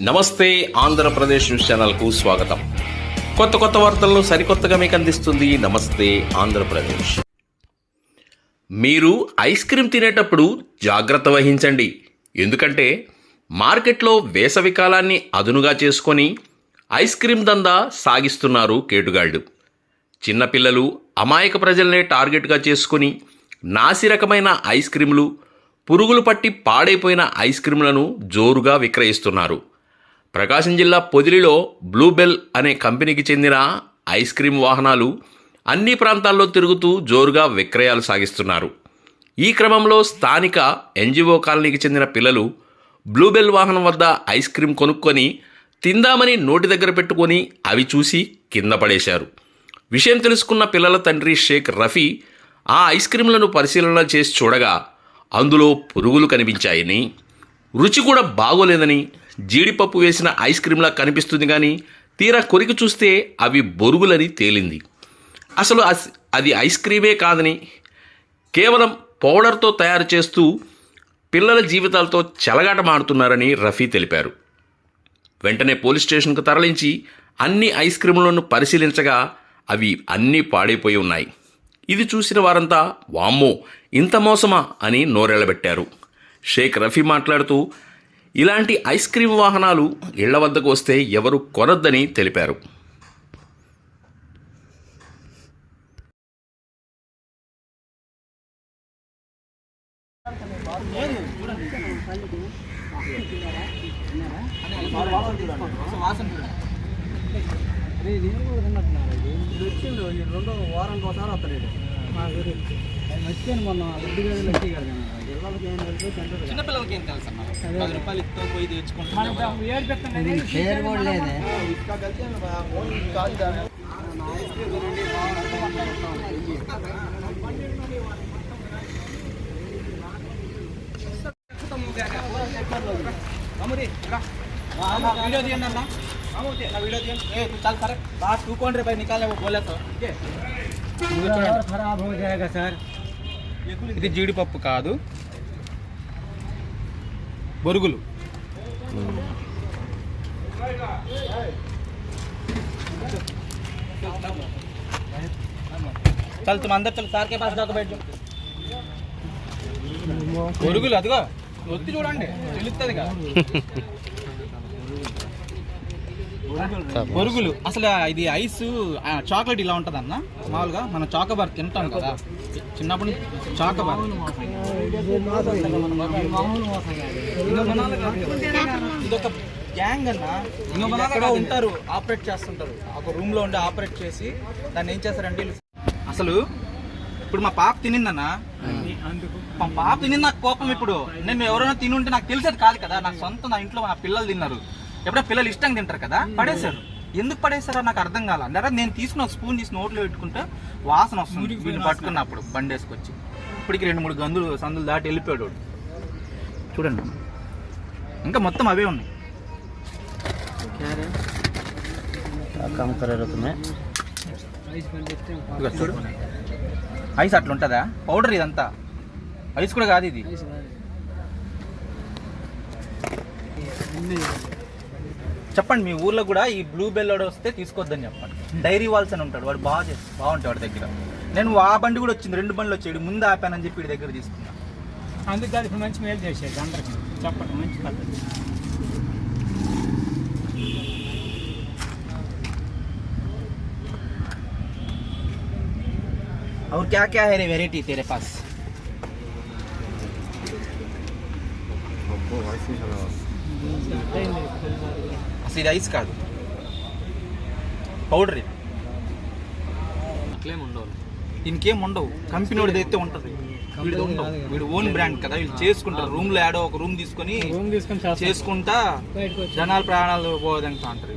నమస్తే ఆంధ్రప్రదేశ్ న్యూస్ ఛానల్కు స్వాగతం. కొత్త కొత్త వార్తలను సరికొత్తగా మీకు అందిస్తుంది నమస్తే ఆంధ్రప్రదేశ్. మీరు ఐస్ క్రీమ్ తినేటప్పుడు జాగ్రత్త వహించండి. ఎందుకంటే మార్కెట్లో వేసవి కాలాన్ని అదునుగా చేసుకొని ఐస్ క్రీమ్ దందా సాగిస్తున్నారు కేటుగాళ్ళు. చిన్నపిల్లలు అమాయక ప్రజలనే టార్గెట్గా చేసుకుని నాసిరకమైన ఐస్ క్రీములు పురుగులు పట్టి పాడైపోయిన ఐస్ క్రీములను జోరుగా విక్రయిస్తున్నారు. ప్రకాశం జిల్లా పొదిలిలో బ్లూబెల్ అనే కంపెనీకి చెందిన ఐస్ క్రీమ్ వాహనాలు అన్ని ప్రాంతాల్లో తిరుగుతూ జోరుగా విక్రయాలు సాగిస్తున్నారు. ఈ క్రమంలో స్థానిక ఎన్జిఓ కాలనీకి చెందిన పిల్లలు బ్లూబెల్ వాహనం వద్ద ఐస్ క్రీమ్ కొనుక్కొని తిందామని నోటి దగ్గర పెట్టుకొని అవి చూసి కింద పడేశారు. విషయం తెలుసుకున్న పిల్లల తండ్రి షేక్ రఫీ ఆ ఐస్ క్రీంలను పరిశీలన చేసి చూడగా అందులో పురుగులు కనిపించాయని రుచి కూడా బాగోలేదని జీడిపప్పు వేసిన ఐస్ క్రీంలా కనిపిస్తుంది కానీ తీరా కొరికి చూస్తే అవి బొరుగులని తేలింది. అసలు అస్- అది ఐస్ క్రీమే కాదని కేవలం పౌడర్తో తయారు చేస్తూ పిల్లల జీవితాలతో చెలగాటమాడుతున్నారని రఫీ తెలిపారు. వెంటనే పోలీస్ స్టేషన్కు తరలించి అన్ని ఐస్ క్రీములను పరిశీలించగా అవి అన్నీ పాడైపోయి ఉన్నాయి. ఇది చూసిన వారంతా వామ్మో ఇంత మోసమా? అని నోరెళ్ళబెట్టారు షేక్ రఫీ మాట్లాడుతూ ఇలాంటి ఐస్ క్రీమ్ వాహనాలు ఇళ్ళ వద్దకు వస్తే ఎవరు కొనొద్దని తెలిపారు. రెండో వారం ఒకసారి వస్తాడు ఇది. మర్చిపోయాను మొన్న రెడ్డి గారు లక్కీ గారు జిల్లాలకు ఏం తెలుసు సెంటర్ చిన్నపిల్లలకి ఏం తెలుసు అన్న పది రూపాయలు ఇస్తో పోయి తెచ్చుకుంటున్నాం పేరు కూడా లేదే वीडियो दिया ना ना ना वीडियो दिया ए तू चल सर बात तू कौन रे भाई निकाले वो बोले तो ఖరాబ్ హో జాయేగా సార్ ఇది జీడిపప్పు కాదు. బొరుగులు. చల్ తుమ్ అందరు చల్ సార్కే పాస్ దాకా బయట బొరుగులు అదిగో ఒత్తి చూడండి చెలుస్తుంది కదా బొరుగులు అసలు ఇది ఐస్ చాక్లెట్ ఇలా ఉంటుంది అన్న మామూలుగా మనం చాకోబార్ తింటాం కదా. చిన్నప్పుడు నుంచి చాకోబార్. ఇది ఒక గ్యాంగ్ అన్న. ఎక్కడో ఉంటారు ఆపరేట్ చేస్తుంటారు. ఒక రూమ్లో ఉండి ఆపరేట్ చేసి దాన్ని ఏం చేస్తారంటే అసలు ఇప్పుడు మా పాప తినిందన్న. మా పాప తినింది నాకు కోపం ఇప్పుడు. నేను ఎవరైనా తిని ఉంటే నాకు తెలిసేది కాదు కదా. నాకు సొంత నా ఇంట్లో నా పిల్లలు తిన్నారు. ఎప్పుడో పిల్లలు ఇష్టంగా తింటారు కదా పడేశారు. ఎందుకు పడేశారో నాకు అర్థం కాల. లేదా నేను తీసుకున్న ఒక స్పూన్ తీసి నోట్లో పెట్టుకుంటే వాసన వస్తుంది వీళ్ళు పట్టుకున్నప్పుడు బండి వేసుకొచ్చి ఇప్పటికి రెండు మూడు గందులు సందులు దాటి వెళ్ళిపోయాడు. చూడండి ఇంకా మొత్తం అవే ఉన్నాయి. చూడు. ఐస్ అట్లా ఉంటుందా? పౌడర్ ఇదంతా. ఐస్ కూడా కాదు ఇది. చెప్పండి మీ ఊర్లో కూడా ఈ బ్లూ బెల్ వాడు వస్తే తీసుకోవద్దని చెప్పండి డైరీ వాల్స్ అని ఉంటాడు వాడు బాగా చేస్తాడు బాగుంటాడు వాడి దగ్గర నేను ఆ బండి కూడా వచ్చింది రెండు బండ్లు వచ్చాడు ముందు ఆపానని చెప్పి వీడి దగ్గర తీసుకున్నా అందుకు అది మంచి మేలు చేసేది అందరికి చెప్పండి మంచి పద్ధతి और क्या क्या है रे वेराइटी तेरे पास అసలు ఇది ఐస్ కాదు పౌడర్ ఇది దీనికేం ఉండవు. కంపెనీ వాడిది అయితే ఉంటుంది. వీడిది ఉండవు. వీడు ఓన్ బ్రాండ్ కదా. వీళ్ళు చేసుకుంటారు రూమ్లో యాడో ఒక రూమ్ తీసుకొని రూమ్ తీసుకొని చేస్తాం. చేసుకుంటా జనాల ప్రాణాలు పోదంతా అంటారు